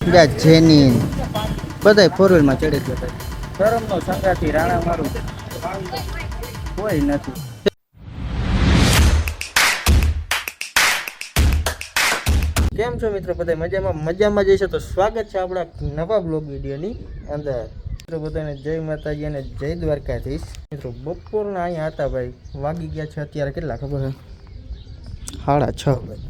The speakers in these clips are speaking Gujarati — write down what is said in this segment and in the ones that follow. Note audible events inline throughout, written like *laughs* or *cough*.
બે જેની બધાય ફોર વ્હીલમાં ચડી ગયા ધરમનો સંગાથી રાણા મારું કોઈ નથી. કેમ છો મિત્રો બધા મજામાં? મજામાં જઈશે તો સ્વાગત છે આપણા નવા બ્લોગ વિડીયોની અંદર. મિત્રો બધાને જય માતાજી અને જય દ્વારકાધીશ. મિત્રો બપોરના અહીંયા હતા ભાઈ. વાગી ગયા છે અત્યારે કેટલા ખબર છે? સાડા છ. ભાઈ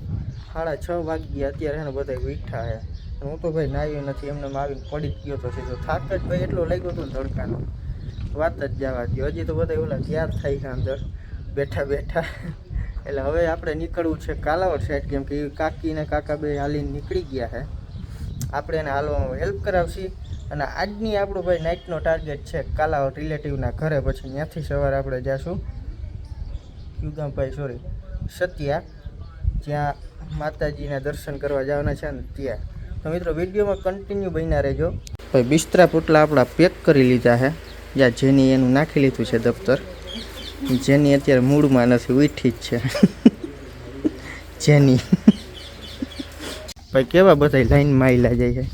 સાડા છ વાગી ગયા. અત્યારે છે બધા વીઠા છે. અને હું તો ભાઈ નાહ્યો નથી, એમને આવીને પડી જ ગયો તો સીધો થાક જ ભાઈ એટલો લાગ્યો હતો ધડકાનો. વાત જ જવા દો હજી તો બધા ઓલા તૈયાર થાય છે અંદર, બેઠા બેઠા. એટલે હવે આપણે નીકળવું છે કાલાવડ સાઈડ, કેમ કે એ કાકી ને કાકા બે હાલીને નીકળી ગયા છે. આપણે એને હાલવામાં હેલ્પ કરાવશી. અને આજની આપણું ભાઈ નાઇટનો ટાર્ગેટ છે કાલાવડ રિલેટિવના ઘરે. પછી ત્યાંથી સવારે આપણે જાશું. યુગામભાઈ સોરી સત્યા. જ્યાં માતાજીના દર્શન કરવા જવાના છે ને ત્યાં. તો મિત્રો, વિડીયોમાં કન્ટિન્યુ બન્યા રહેજો. ભાઈ, બિસ્તરા પોટલા આપણા પેક કરી લીધા છે જ્યાં જેની એનું નાખી લીધું છે દફતર. જેની અત્યારે મૂળમાં નથી ઉઠી જ છે. *laughs* જેની. ભાઈ, કેવા બધા લાઈનમાં આવેલા જાય છે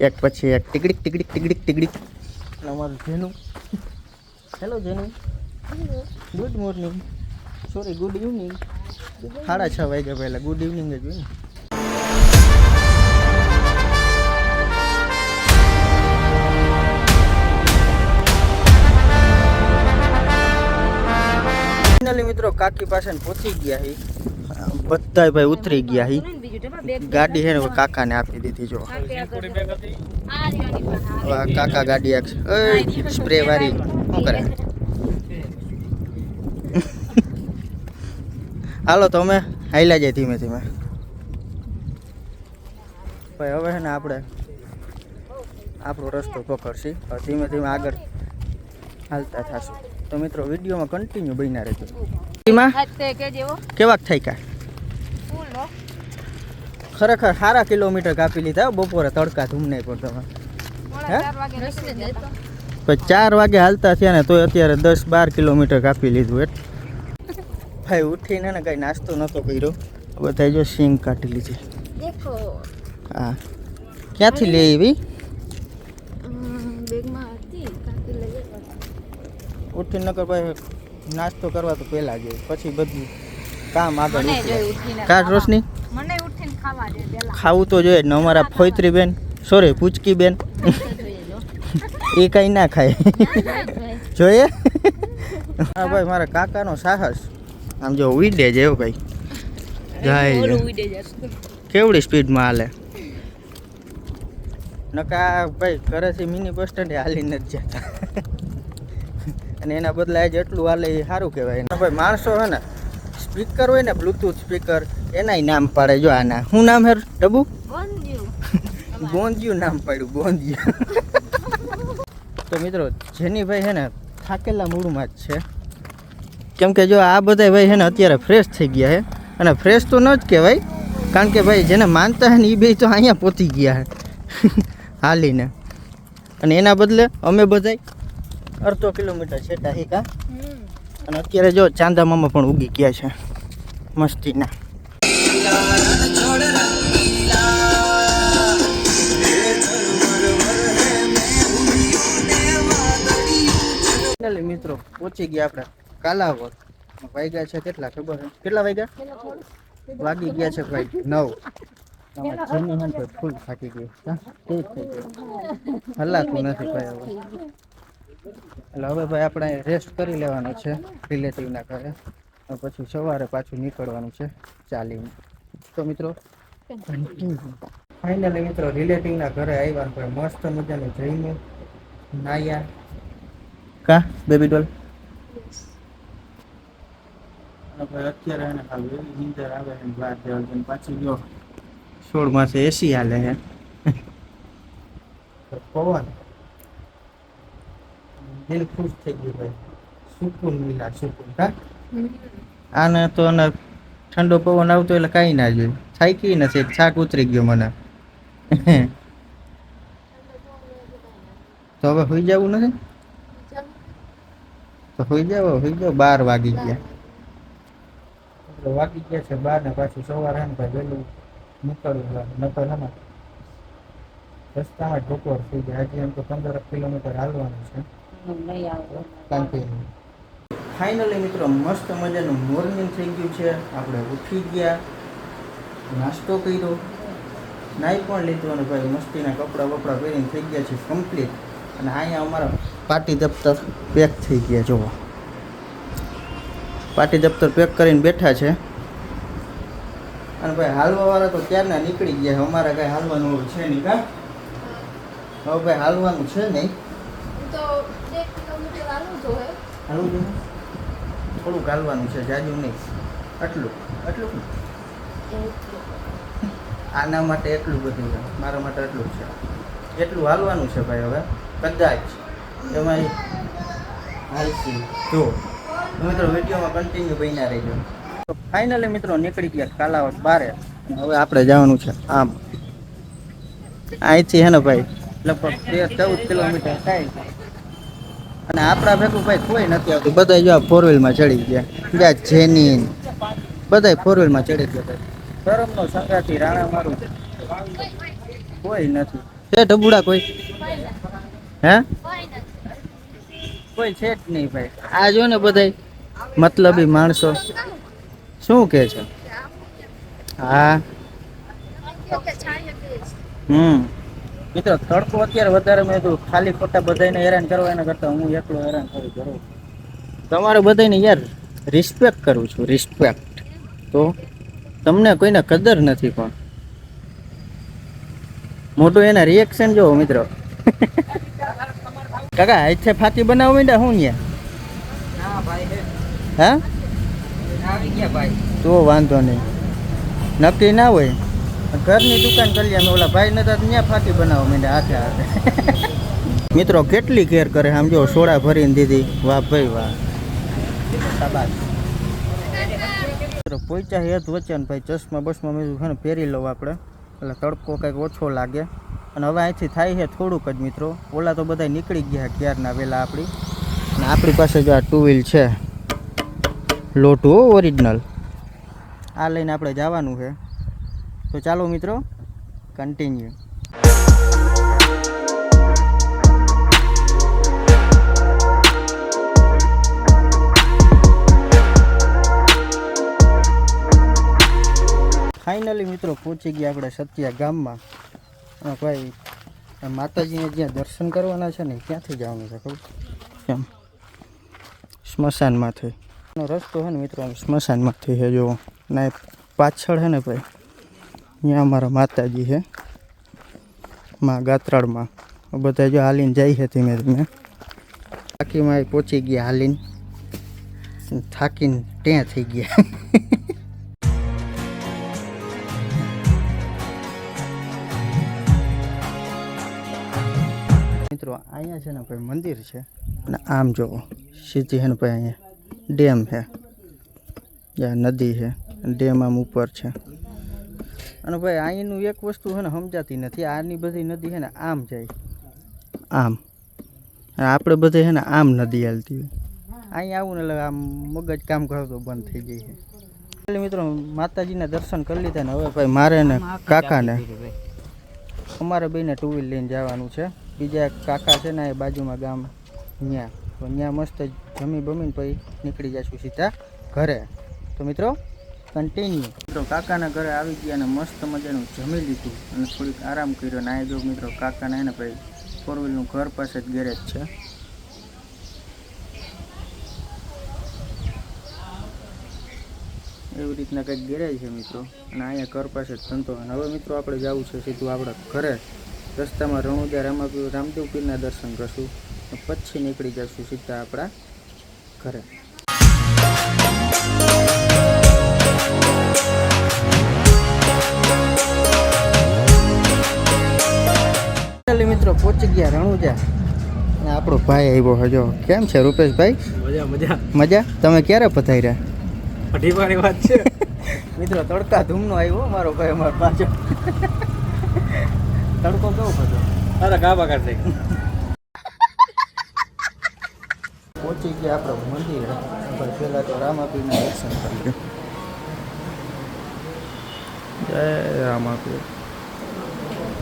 એક પછી એક, ટીકડીક ટીકડીક ટીકડીક ટીકડીક. અમારું જેનું. હેલો જેનું. Good morning sorry good evening સાડા છ વાગ્યા પહેલાં ગુડ ઇવનિંગ જ હોય ને. ફાઇનલી મિત્રો, કાકી પાસે પહોંચી ગયા હી. બધાય ભાઈ ઉતરી ગયા હી. ગાડી છે ને કાકાને આપી દીધી, જો. કાકા ગાડી એક સ્પ્રે વાળી. શું કરે? હાલો તમે હાઈલા જાય ધીમે ધીમે. ભાઈ, હવે છે ને આપણે આપણો રસ્તો પકડશી. ધીમે ધીમે આગળ હાલતા થશું. તો મિત્રો વિડીયોમાં કન્ટિન્યુ બન્યા રહેજો. કેવાક થઈ કા? ખરેખર સારા કિલોમીટર કાપી લીધા બપોરે તડકા ધૂમ પણ તમે પછી ચાર વાગે હાલતા થયા ને તોય અત્યારે દસ બાર કિલોમીટર કાપી લીધું એટ ભાઈ ઉઠીને ને કાંઈ નાસ્તો નહોતો કર્યો. બધા જો સિંગ કાઢી લીધી. હા. ક્યાંથી લઈ આવી? બેગમાં હતી. કાકી લઈ ઉઠીને નકર ભાઈ નાસ્તો કરવા તો પહેલાં જાય પછી બધું કામ આગળ ઉઠે. કાઢ રોશની? મને ઉઠીને ખાવા દે પેલા ખાવું તો જોઈએ ને અમારા ફોઈત્રી બેન સોરી પૂચકી બેન *laughs* એ કઈ ના ખાય. જોઈએ? હા ભાઈ મારા કાકાનો સાહસ. આમ જો ઉડે એવું ભાઈ જાય કેવડી સ્પીડમાં હાલે? નકા ભાઈ ઘરેથી મિની બસ સ્ટેન્ડે હાલી નથી જતા. અને એના બદલે આજે એટલું હાલે એ સારું કહેવાય. ભાઈ માણસો હે ને સ્પીકર હોય ને બ્લૂટૂથ સ્પીકર એનાય નામ પાડે. જો આના શું નામ હે ડબુ? ગોંદિયું. *laughs* નામ પાડ્યું ગોંદિયું. *laughs* તો મિત્રો જેની ભાઈ છે ને થાકેલા મૂડમાં જ છે. કેમ કે જો આ બધા ભાઈ હે ને અત્યારે ફ્રેશ થઈ ગયા છે અને ફ્રેશ તો ન જ કહેવાય કારણ કે ભાઈ જેને માનતા હે ને એ બે તો અહીંયા પહોંચી ગયા છે *laughs* હાલીને. અને એના બદલે અમે બધાય અડધો કિલોમીટર છે ટાહિકા. અને અત્યારે જો ચાંદા મામા પણ ઉગી ગયા છે. મસ્તીના. મિત્રો પહોંચી ગયા આપણે કાલાવર વાગ્યા છે કેટલા ખબર કેટલા વાગ્યા વાગી ગયા છે ભાઈ નવ. આમાં જેની હે ને ભાઈ ફૂલ થાકી ગયું હલાતું નથી ભાઈ હવે. એટલે હવે ભાઈ આપણે રેસ્ટ કરી લેવાનો છે રિલેટિવના ઘરે. પછી સવારે પાછું નીકળવાનું છે ચાલીને. તો મિત્રો? ફાઇનલી મિત્રો રિલેટિવના ઘરે આવ્યા ભાઈ મસ્ત મજાનું જઈને નાયા. કા? બેબી ડોલ અત્યારે એને હાલ એવી નીંદર આવે છે ને બહાર જવા દે ને પાછી ગયો સોળ માસે એસી હાલે હે. તો પવન? દિલ ખુશ થઈ ગયું ભાઈ સુકૂન મિલા સુકૂન કા આને તો ને ઠંડો પવન આવતો એટલે કાંઈ ના જોયું થાકી નથી થાક ઉતરી ગયો મને. તો હવે હોઈ જવું નથી? તો હોઈ જાવ હોઈ જાવ બાર વાગી ગયા. વાગી ગયા છે બાર ને પાછું સવારે ભાઈ વહેલું નીકળવું નકર ને રસ્તામાં જ થઈ જાય. હજી એમ તો પંદર કિલોમીટર હાલવાનું છે. નહીં ફાઇનલી મિત્રો મસ્ત મજાનું મોર્નિંગ થઈ ગયું છે. આપણે ઉઠી ગયા. નાસ્તો કર્યો. નાઈ પણ લીધું અને ભાઈ મસ્તીના કપડાં બપડા પહેરીને થઈ ગયા છે કમ્પ્લીટ અને અહીંયા અમારા પાર્ટી દફતર પેક થઈ ગયા જુઓ. પાર્ટી દફતર પેક કરીને બેઠા છે. અને ભાઈ હાલવાવાળા તો ક્યારના નીકળી ગયા? અમારે કાંઈ હાલવાનું છે નહીં કા? હવે ભાઈ હાલવાનું છે નહીં. તો બે કિલોમીટર હાલવું જોઈએ હાલવું જોઈએ. થોડુંક હાલવાનું છે જાજુ નહીં. આટલું આટલું. આના માટે એટલું બધું છે મારા માટે એટલું છે. એટલું હાલવાનું છે ભાઈ હવે કદાચ. એમાં હાલશી જો મિત્રો વિડીયોમાં કન્ટિન્યુ બન્યા રહેજો. ફાઇનલી મિત્રો નીકળી ગયા કાલાવટ બારે. હવે આપણે જવાનું છે આમ. અહીંથી હે ને ભાઈ? લગભગ તેર ચૌદ કિલોમીટર થાય. અને આપણા ભેગું ભાઈ કોઈ નથી આવતું. બધા જો ફોર વ્હીલમાં ચડી ગયા. બીજા જેની બધા ફોર વ્હીલમાં ચડી ગયા ધર્મનો સંગાથી રાણા મારું. કોઈ નથી. છે ઢબુડા કોઈ? હે? કોઈ છે જ નહીં ભાઈ. આ જો ને બધાય મતલબી માણસો. શું કે છે? હા. હમ. મિત્રો તડકો અત્યારે વધારે મેં કીધું ખાલી ખોટા બધાને હેરાન કરવા એના કરતા હું એકલો હેરાન કરું જરૂર તમારે બધાને યાર રિસ્પેક્ટ કરું છું રિસ્પેક્ટ તો તમને કોઈને કદર નથી પણ. મોટું એના રિએક્શન જોવો મિત્રો. *laughs* કાકા હાથે ફાતી બનાવો મીડા હું યા હા. ભાઈ. તો વાંધો નહીં. નક્કી ના હોય? ઘરની દુકાન કરી અમે ઓલા ભાઈ નતા ત્યાં ફાટી બનાવવા માંડ્યા હાથે હાથે. *laughs* મિત્રો, કેટલી કેર કરે સમજો સોડા ભરીને દીધી. વાહ ભાઈ વાહ. મિત્રો પહોંચ્યા હેત વચ્ચે ભાઈ ચશ્મા બસમાં મેં છે ને, પહેરી લઉં આપણે. એટલે તડકો કંઈક ઓછો લાગે. અને હવે અહીંથી થાય છે થોડુંક જ, મિત્રો. ઓલા તો બધા નીકળી ગયા ક્યારના વેલા આપણી અને આપણી પાસે જો આ ટુ વ્હીલ છે. લોટું ઓરિજિનલ આ લઈને આપણે જવાનું છે. તો ચાલો મિત્રો કન્ટિન્યુ ફાઇનલી મિત્રો, પહોંચી ગયા આપણે સત્યા ગામમાં. ભાઈ માતાજીને જ્યાં દર્શન કરવાના છે ને ક્યાંથી જવાનું છે, ખબર? એમ. સ્મશાનમાંથી રસ્તો છે ને મિત્રો સ્મશાનમાંથી છે, જો, ના પાછળ છે ને ભાઈ. અહીંયા અમારા માતાજી છે. માં ગાત્રાળમાં. બધા જો હાલીને જાય છે ધીમે ધીમે. થાકીમાં પહોંચી ગયા હાલીને. થાકીને ત્યાં થઈ ગયા. *laughs* મિત્રો, અહીંયા છે ને ભાઈ મંદિર છે? અને આમ જુઓ સીધી છે ને ભાઈ અહીંયા ડેમ છે. જ્યાં નદી છે. ડેમ આમ ઉપર છે. અને ભાઈ અહીંનું એક વસ્તુ છે ને સમજાતી નથી. આની બધી નદી છે ને આમ જાય. આમ. અને આપણે બધે છે ને આમ નદી હાલતી હોય. અહીંયા આવું ને એટલે આમ મગજ કામ કરતો બંધ થઈ જાય છે. એટલે મિત્રો માતાજીના દર્શન કરી લીધા ને હવે ભાઈ મારે ને કાકાને. અમારે બેને ટુ વ્હીલ લઈને જવાનું છે. બીજા એક કાકા છે ને એ બાજુમાં ગામ ત્યાં તો ત્યાં મસ્ત જમી બમીને પછી નીકળી જઈશું સીધા ઘરે. તો મિત્રો કન્ટિન્યુ મિત્રો, કાકાના ઘરે આવી ગયા અને મસ્ત મજાનું જમી લીધું અને થોડીક આરામ કર્યો. ને આ જો મિત્રો, કાકાના એને ભાઈ ફોર વ્હીલનું ઘર પાસે જ ગેરેજ છે. એવી રીતના કંઈક ગેરેજ છે મિત્રો. અને અહીંયા ઘર પાસે જ ધંધો અને હવે મિત્રો, આપણે જવું છે સીધું આપણા ઘરે. રસ્તામાં રણુદા રામાપીર, રામદેવ પીરના દર્શન કરશું. અને પછી નીકળી જશું સીધા આપણા ઘરે. મિત્રો પહોંચી ગયા રણુજા. અને આપણો ભાઈ આવ્યો હજો. કેમ છે રૂપેશભાઈ? મજા મજા. મજા? તમે ક્યારે પધાર્યા? અઢી વાળી વાત છે. *laughs* મિત્રો તડકા ધૂમનો આવ્યો મારો ભાઈ અમારો પાછો. *laughs* તડકો કેવો હતો? અરે ગાબા કાઢ નાખ પહોંચી ગયા આપણે મંદિર. પહેલાં તો રામાપીરના દર્શન કરી. જય રામાપીર.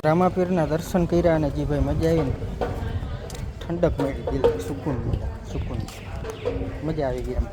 રામાપીરના દર્શન કર્યા અને જી ભાઈ મજા આવી ને ઠંડક મળી ગઈ સુકૂન સુકૂન મજા આવી ગઈ એમ.